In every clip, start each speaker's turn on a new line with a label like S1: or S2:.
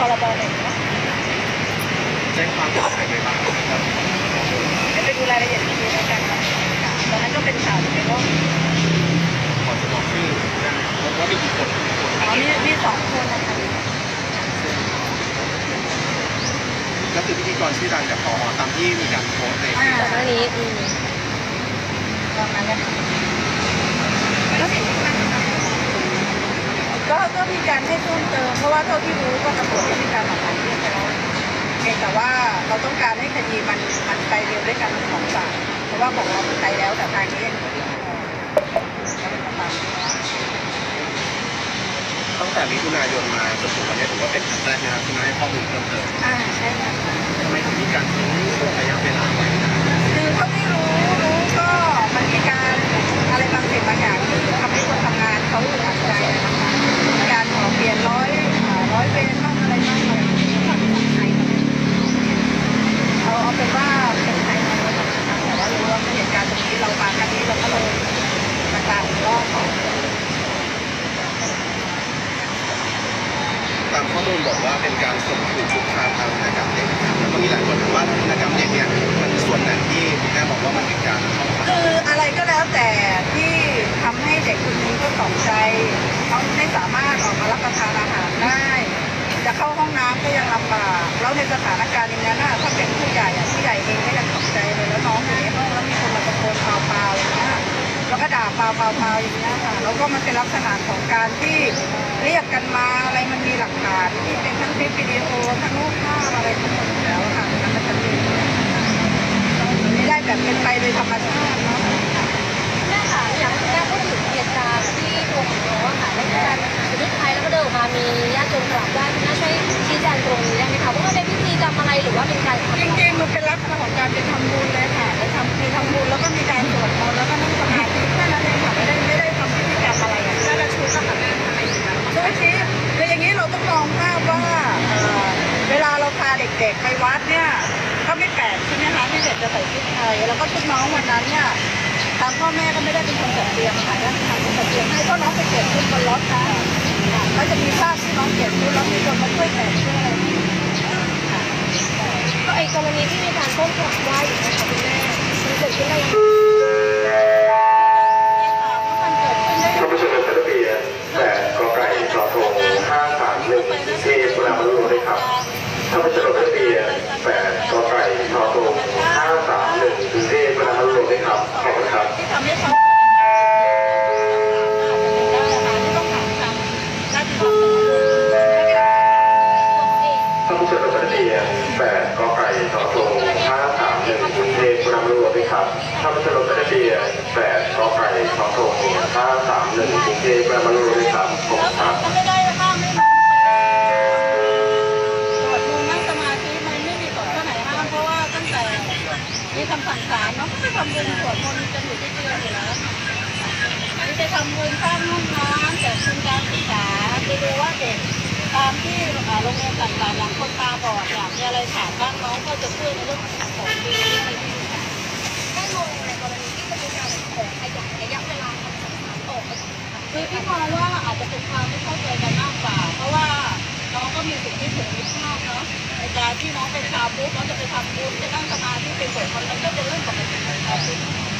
S1: เป็นพรบหนึ่งเนาะ
S2: แจ้งความกับใครไปบ้างครับ
S1: เดี๋ยวไปดูรายละเอียดอีกทีแล้วกันค่ะตอนนั้นก็เป็นข่าวอยู่ในโลก
S2: ขอจะบอกชื่อได้ไหมครับว่ามีกี่คนกี่คน
S1: อ๋อมีมีสองคนนะคะ
S2: ก็คือพิธีกรชื่อดังจากพอตามที่มีการโพสต์ใน
S1: อ่า
S3: ก่อนหน้านี้อืม
S1: ตอนนั้นนะคะก็เห็น ก็ก็มีการให้เพิ่มเติมเพราะว่าเท่าที่รู้ก็ตำรวจได้มีการออกหมายเรียกแล้วเพียงแต่ว่าเราต้องการให้คดีมันมันไปเร็วด้วยกันทั้งสองฝ่ายเพราะว่าของเรามันไปแล้วแต่ทางนี้ยังไม่ได้ก็เป็นประมาณนี้
S2: ตั้งแต่มิถุนายนมาจนถึงวันนี้ถือว่าเป็นครั้งแรกนะครับที่มาให้ข้อมูลเพิ่มเติม
S1: อ่าใช่ค่ะ
S2: ทำไมถึงมีการทิ้งระยะเวลาไว้นาน
S1: คือเท่าที่รู้รู้ก็มันมีการอะไรบางสิ่งบางอย่างที่ทำให้คนทำงานเขาอึดอัดใจนะคะการขอเปลี่ยนร้อยร้อยเวรบ้างอะไรบ้างอะไรอย่างเงี้ยเอาเอาเป็นว่าเป็นภายในแล้วกันนะแต่ว่ารู้ว่าเหตุการณ์ตรงนี้เรามาครั้งนี้เราก็เลยมาตามรอบของ
S2: ตามข้อมูลบอกว่าเป็นการส่งถูกคุกคามทางอากรรมเด็กแล้วก็มีหลายคนถามว่าอุตสาหกรรมเด็กเนี่ย ส่วนไหนที่แม่บอกว่ามันเป็นการเข้าข่า
S1: คืออะไรก็แล้วแต่ที่ทำให้เด็กคนนี้เขาตกใจเขาไม่สามารถออกมารับประทานอาหารได้ จะเข้าห้องน้ำก็ยังลำบากแล้วในสถานการณ์อย่างนั้นน่ะถ้าเป็นผู้ใหญ่อะผู้ใหญ่เองก็ยังตกใจเลยแล้วน้องอยู่ในห้องแล้วมีคนมาตะโกนเปล่าๆอย่างเงี้ยแล้วก็ด่าเปล่าๆๆอย่างเงี้ยค่ะแล้วก็มันเป็นลักษณะของการที่เรียกกันมาอะไรมันมีหลักฐานที่เป็นทั้งคลิปวิดีโอทั้งรูปภาพอะไรทั้งหมดอยู่แล้วค่ะมันก็ชัดเจนไม่ได้แบบ เป็นไปโดยธรรมชาติเนาะ
S3: แม่ค่ะอยากให้แม่พูดถึงเหตุการณ์ที่ตัวของน้องอะค่ะได้มีการสุดท้ายแล้วก็เดินออกมามีญาติโยมกราบไหว้คุณแม่ช่วยชี้แจงตรงนี้ได้ไหมคะว่ามันเป็นพิธีกรรมอะไรหรือว่าเป็นการทำ
S1: จริงๆมันเป็นลักษณะของการไปทำบุญเลยค่ะไปทำไปทำบุญแล้วก็มีการสวดมนต์แล้วก็นั่งสมาธิแค่นั้นเองค่ะไม่ได้ไม่ได้ทำพิธีกรรมอะไรอะแค่ละชุดนะคะแม่ทำไมถึงนั้นชุดชี้คืออย่างนี้เราต้องมองภาพว่าเอ่อเวลาเราพาเด็กๆไปวัดเนี่ย ก็ไม่แปลกใช่ไหมคะที่เด็กจะใส่ชุดไทยแล้วก็ชุดน้องวันนั้นเนี่ยทางพ่อแม่ก็ไม่ได้เป็นคนจัดเตรียมค่ะแล้วทางคนจัดเตรียมให้ก็น้องไปเก็บชุดบนรถค่ะค่ะก็จะมีภาพที่น้องเก็บชุดแล้วมีคนมาช่วยแต่งช่วยอะไรอย่างเงี้ยค่ะ
S3: ก็ไอ้กรณีที่มีการก้มกราบไหว้อยู่นะคะคุณแม่ำ
S4: บุ
S1: ญสร้างห้องน้ำแจกทุนการศึกษาไปดูว่าเด็กตามที่โรงเรียนต่างๆอย่างคนตาบอดอยากมีอะไรถามบ้างน้องก็จะช่วยในเรื่องของดีอะไรที่
S3: แม่งงในกรณีที่จะมีการขอขยายระยะเวลาคำสั่งศาลออกไปถึง
S1: คือพี่มองว่าอาจจะเป็นความไม่เข้าใจกันมากกว่า เพราะว่าน้องก็มีสิทธิเสรีภาพเนาะในการที่น้องไปทำบุญน้องจะไปทำบุญจะนั่งสมาธิไปสวดมนต์มันก็เป็นเรื่องปกติของเขา
S2: วันที่ก็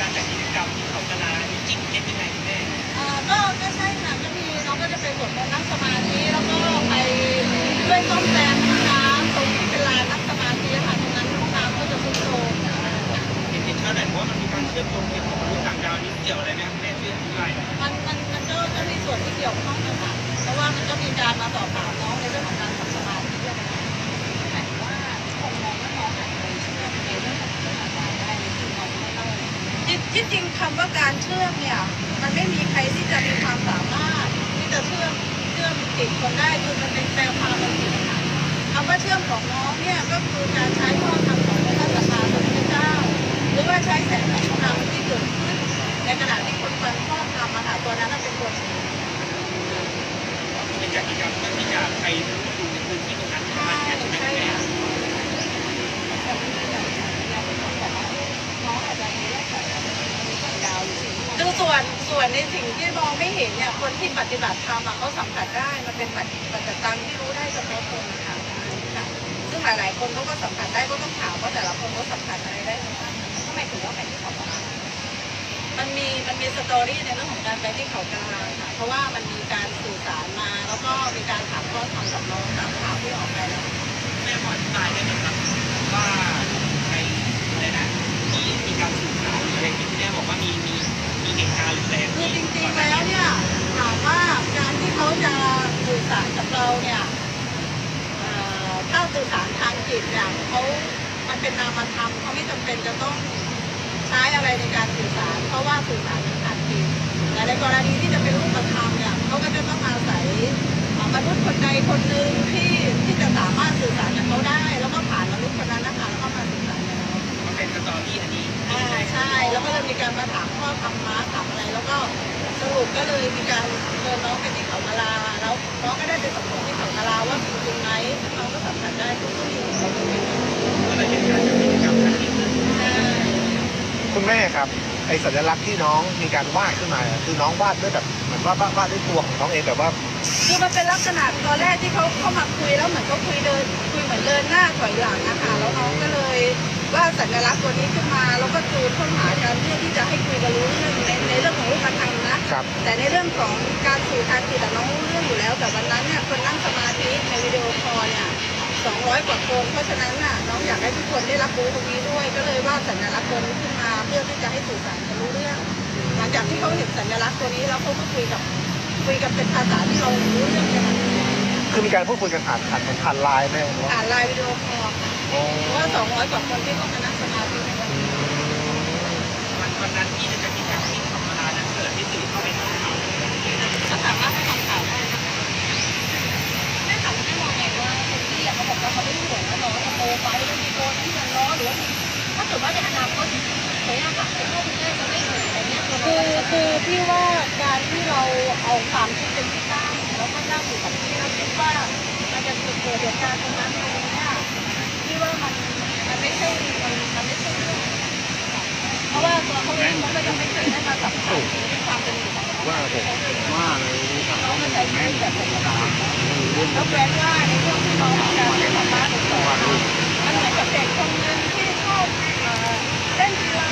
S2: การจัดกิจกรรมเขา
S1: จลาจริงเท็จยังไงคุ
S3: ณแม่อ่าก็ก็ใช่ค่ะก็มีน้องก็จะไปสวดมนต์นั่งสมาธิแล้วก็ไปช่วยต้อมแซ
S1: มห้อน้ำ
S3: ตรงที่เป็นลา
S1: นนั่งสมาธิค่ะตรงนั้นห้อง
S5: น้ำก็จะสุดโตรมเห็นเห็นเช่าไหรเพราะมันมีการเชื่อมโยงเกี่ยวกับมนุษย์
S1: ต่างดาวนี่เกี่ยวอะไรไหมครับแม่ช่อยอธิบย่อยมันมันมันก็ก็มีส่วนที่เกี่ยวข้องกันค่ะ
S5: เพราะว่ามันก็มีกา
S1: รมาต่อปากน้องในเรื่องของการทำสมาธิด้วยนะคะหมายว่าผมมองว่าน้องอาจจะไปเชื่อในเรื่องของ ที่จริงคำว่าการเชื่อมเนี่ย มันไม่มีใครที่จะมีความสามารถ ที่จะเชื่อมเชื่อมติดคนได้คือมันเป็นแปลความมันผิดค่ะคำว่าเชื่อมของน้องเนี่ยก็คือการใช้ข้อธรรมของพระสัมมาสัมพุทธเจ้า หรือว่าใช้แสงของธรรมที่เกิดขึ้นในขณะที่คนฟังข้อธรรมอะค่ะตัวนั้นน่ะเป็นตัวชี้
S5: ในกิจกรรมก็มีการไปดูในพื้นที่ตรงนั้นประมาณนี้ใช่ไหมคุณแม่
S1: คือส่วนส่วนในสิ่งที่ องเนี่ยคนที่ปฏิบัติธรรมเขาสัมผัสได้มันเป็นปัจปัจจตังที่รู้ได้เฉพาะคนค่ะคะซึ่งหลายๆคนเขาก็สัมผัสได้ก็ต้องถามว่าแต่ละคนเขาสัมผัสอะไรได้บ้างทำไมถึงว่าไปที่เขากลามันมีมันมีสตอรี่ในเรื่องของการไปที่เขากลาค่ะเพราะว่ามันมีการสื่อสารมา แล้วก็มีการถามข้อธรรมกับน้องตามข่าวที่ออกไปแล้ว
S5: แม่พออธิบายได้ไหมครับว่าใครอะไรนะที่มีการสื่อสารอะไรที่แม่บอกว่ามีมีมีเหตุการณ์รุนแรง
S1: คือจริงๆแล้วเนี่ยถามว่าการที่เขาจะสื่อสารกับเราเนี่ยเอ่อถ้าสื่อสารทางจิตเนี่ยเขามันเป็นนามธรรมเขาไม่จำเป็นจะต้องใช้อะไรในการสื่อสา รเพราะว่าสื่อสารทางจิตแต่ในกรณีที่จะเป็นรูปธรรมเนี่ยเขาก็จะต้องอาศัยมนุษย์คนใดคนหนึ่งที่ที่จะสามารถสื่อสารกับเขาได้ แล้วก็ผ่านมนุษย์คนนั้นนะคะแล้วก็มาสื่อสารกับเรา
S5: มันเป็นสตอรี่อันนี้
S1: อ่าใช่ แล้วก็เลยมีการมาถามข้อธรรมะถามอะไร แล้วก็สรุปก็เลยมีการเชิญน้องไปที่เขากะลา แล้วน้องก็ได้ไปสำรวจที่เขากะลาว่ามีจริงไหมน้องก็สัมผัสได้ทุกที่
S5: ก็เลยเห็นการกิจกรรมครั้งนี้
S2: คุณแม่ครับ ไอสัญลักษณ์ที่น้องมีการวาดขึ้นมาคือน้องวาดด้วยแบบเหมือนว่าวาดวาดด้วยตัวของน้องเองแบบว่า
S1: คือมันเป็นลักษณะตอนแรกที่เขาเข้ามาคุยแล้วเหมือนเขาคุยเดินคุยเหมือนเดินหน้าถอยหลังนะคะแล้วน้องก็เลยว่าดสัญลักษณ์ตัวนี้ขึ้นมาแล้วก็จูนเข้าหากันเพื่อที่จะให้คุยกันรู้เรื่องในในเรื่องของรูปธรรมนะ
S2: ครับ
S1: แต่ในเรื่องของการสื่อทางจิตอะน้องรู้เรื่องอยู่แล้ว แต่วันนั้นเนี่ยคนนั่งสมาธิในวิดีโอคอลเนี่ย200 กว่าคนเพราะฉะนั้นน่ะน้องอยากให้ทุกคนได้รับรู้ตรงนี้ด้วย ก็เลยว่าดสัญลักษณ์ตัวนี้ขึ้นมา เพื่อที่จะให้สื่อสารกันรู้เรื่อง หลังจากที่เขาเห็นสัญลักษณ์ตัวนี้แล้วเขาก็คุยกับคุยกันเป็นภาษาที่เรารู้เรื่องกันอะ
S2: คือมีการพูดคุยกันผ่านผ่านเหมือนผ่านไลน์แม่ว่า
S1: อ่านไลน์วิดีโอคอลค่ะ
S2: โอ้
S1: เพราะว่า200กว่าคนที่เขามานั่ง
S3: ตุการ
S1: ณ์ตรงนั้นตรงนี้เนี่ยพี่ว่ามันมันไม่ใช่มันมันไม่ใช่เรื่องเพราะว่าตัวเขาเองเขาก็ยังไม่เคยได้มาสัมผัสความเป็นอยู่ของเขา
S2: ว่าผมว่าเลย
S1: เขาก็ใช้ชีวิตแบบปกติแล้วแปลว่าในช่วงที่น้องมีการได้สัมภาษณ์สอนมันเหมือนกับเด็กคนนึงที่ชอบเอ่อเล่นกีฬา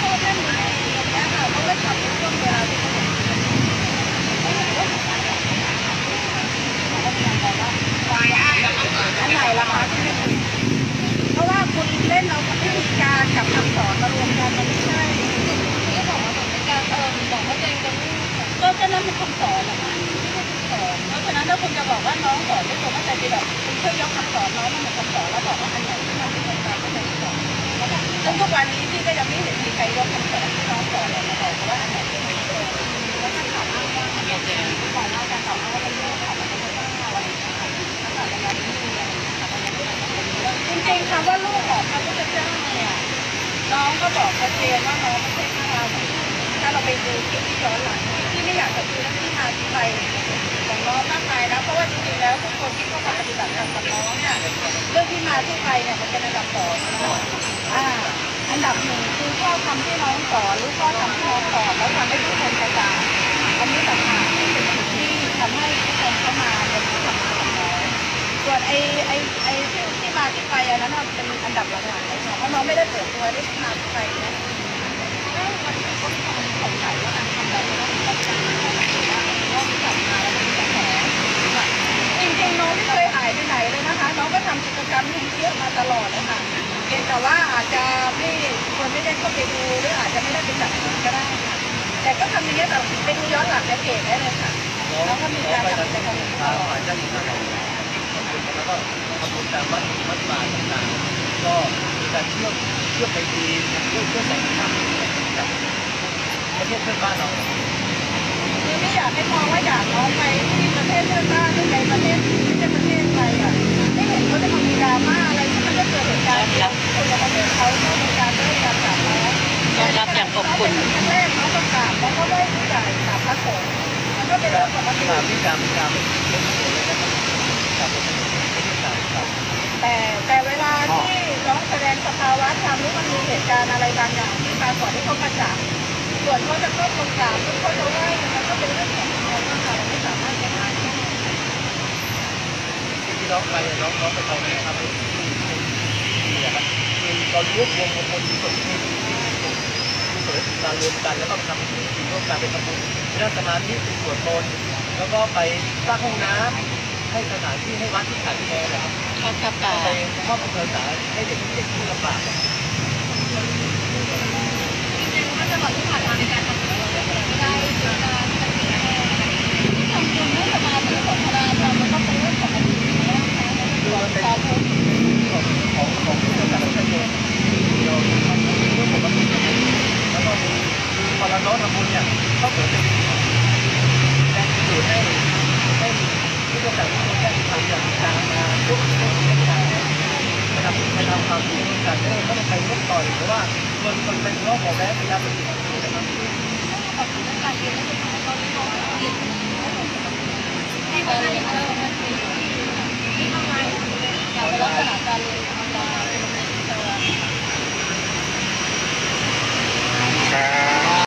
S1: ชอบเล่นดนตรีอย่างเงี้ยค่ะเขาก็ทำในช่วงเวลาที่เขาเด็ก อันไหนล่ะคะที่ไม่ดีเพราะว่าคุณเล่นเอาวิธีการกับคำสอนมารวมกันมันไม่ใช่
S3: ที่บอกว่าเหมือนเป็นการเออบอกว่าตัวเองเป็นลูก
S1: ก็ก็นั่นเป็นคำสอนแหละค่ะที่เป็นคำสอนเพราะฉะนั้นถ้าคุณจะบอกว่าน้องสอนไม่ตรง ก็ใจไปแบบคุณช่วยยกคำสอนน้องมาเหมือนคำสอนแล้วบอกว่าอันไหนที่มันไม่ตรงกันก็จะสอนแล้วก็ซึ่งทุกวันนี้พี่ก็ยังไม่เห็นมีใครยกคำสอนที่น้องสอนเลยมาบอกว่าอันไหนเป็นไม่ตรงแล้วก็ถามอ้างว่าอันไหนเป็นบอกว่าการตอบอ้างว่าเป็นเรื่องของมันเป็นเรื่องของอะไรอย่างเงี้ยค่ะถ้าเกิดวันนั้นไม่มีอะไรนะคะมันยังไม่ได้เป็นเรื่องจริงๆคำว่าลูกของพระพุทธเจ้าเนี่ยน้องก็บอกชัดเจนว่าน้องไม่ใช่ข้าราชกาถ้าเราไปดูคลิปที่ย้อนหลัง ที่เข้ามาปฏิบัติธรรมกับน้องเนี่ยเรื่องที่มาที่ไปเนี่ยมันเป็นอันดับสองนะอ่าอันดับหนึ่งคือข้อธรรมที่น้องสอนหรือข้อธรรมที่น้องสอนแล้วทำให้ทุกคนกระจ่างอันนี้ต่างหากที่เป็นสิ่งที่ทำให้ทุกคนเข้ามาเรียนรู้ธรรมะกับน้องส่วนไอ้ไอ้ไอ้ที่ที่มาที่ไปอันนั้นเป็นอันดับหลังๆเลยค่ะเพราะน้องไม่ได้เปิดตัวได้ที่มาที่ไปนะเอ้ามันก็มีความสงสัยว่า ไม่เคยหายไปไหนเลยนะคะน้องก็ทำกิจกรรมนี้เยอะมาตลอดเลยค่ะเพียงแต่ว่าอาจจะไม่คนไม่ได้เข้าไปดูหรืออาจจะไม่ได้ไปจับกลุ่มก็ได้ค่ะแต่ก็ทำอย่างเงี้ยแต่ไปดูย้อนหลังในเพจได้เลยค่ะแล้วก็มีการทำกิจกรรมนี้ตลอด
S2: จะมีการทำบุญแล้วก็ทำบุญตามวัดวัดวาต่างๆก็มีการเชื่อมเชื่อมไปดีเชื่อมเชื่อมแสัมพันธ์กับประเทศเพื่อนบ้านเรา
S1: ไม่อยากให้มองว่าอยากน้องไปที่ประเทศเพื่อนบ้านหรือในประเทศที่ไม่ใช่ประเทศไทยอะไม่เห็นเขาจะมามีดราม่าอะไรที่มันจะเกิดเหตุการณ์กับคนในประเทศเขาก็มีการเลิกการกราบน้อง
S6: ต้อนรับอย่างอบอุ่น
S1: แรกเขาประกาศแล้วก็ได้จ่ายสามพันสองมันก็เป็นเรื่องปกติ
S2: ตามที่ตามตามเป็นเรื่องเลยนะครับตามเป็นไม่ได้ตาม
S1: แต่แต่เวลาที่น้องแสดงสภาวะธรรมหรือมันมีเหตุการณ์อะไรบางอย่างที่ปรากฏที่เขาประจักษ์ ส่วนเขาจะเข้าตรงกลางหรือเขาจะไหว้มันก็เป็นเรื่องของเขาค่ะเราไม่สามารถจะห้ามได้
S2: ที่น้องไปน้องน้องไปทำนะครับที่ที่นะครับคือเรารวบรวมคนที่คนที่ที่เปิดการรวมกันแล้วก็ทำสิ่งร่วมกันเป็นทำบุญนั่งสมาธิเป็นสวดมนต์แล้วก็ไปสร้างห้องน้ำให้สถานที่ให้วัดที่ขาดแคลนนะครับ
S6: ทอดผ้าป่า
S2: ไปมอบเป็นภาษาให้เด็กเด็กที่ลำบาก
S3: จริงๆว่าตลอดที่ผ่านมาในการทำงานเราไม่ได้เจอการทำงานที่ทำบุญไม่สมาธิสนทนาธรรมมันก็เป็นเรื่องปกตินะคะในส่วนสาธุ
S2: ของของของที่เราทำเป็นเราทำเรื่องปกติแล้วก็มีพอเราน้องทำบุญเนี่ยเขาเกิดเป็นแรงดึงดูดให้ให้ที่เราแต่งตัวแต่งทำอย่างตามมาทุกทุกเหตุการณ์ไปทำไปทำความดีร่วมกันไม่ต้อง ไปลบต่อยหรือว่าคนคนเป็นโรคของแม่เป็นยาเสพติดนะครับ
S3: ขอบคุณการเรียนรู้ของเราที่เราเรียนที่เขาได้เออมันเป็นที่ทำงานกับลักษณะการเรียน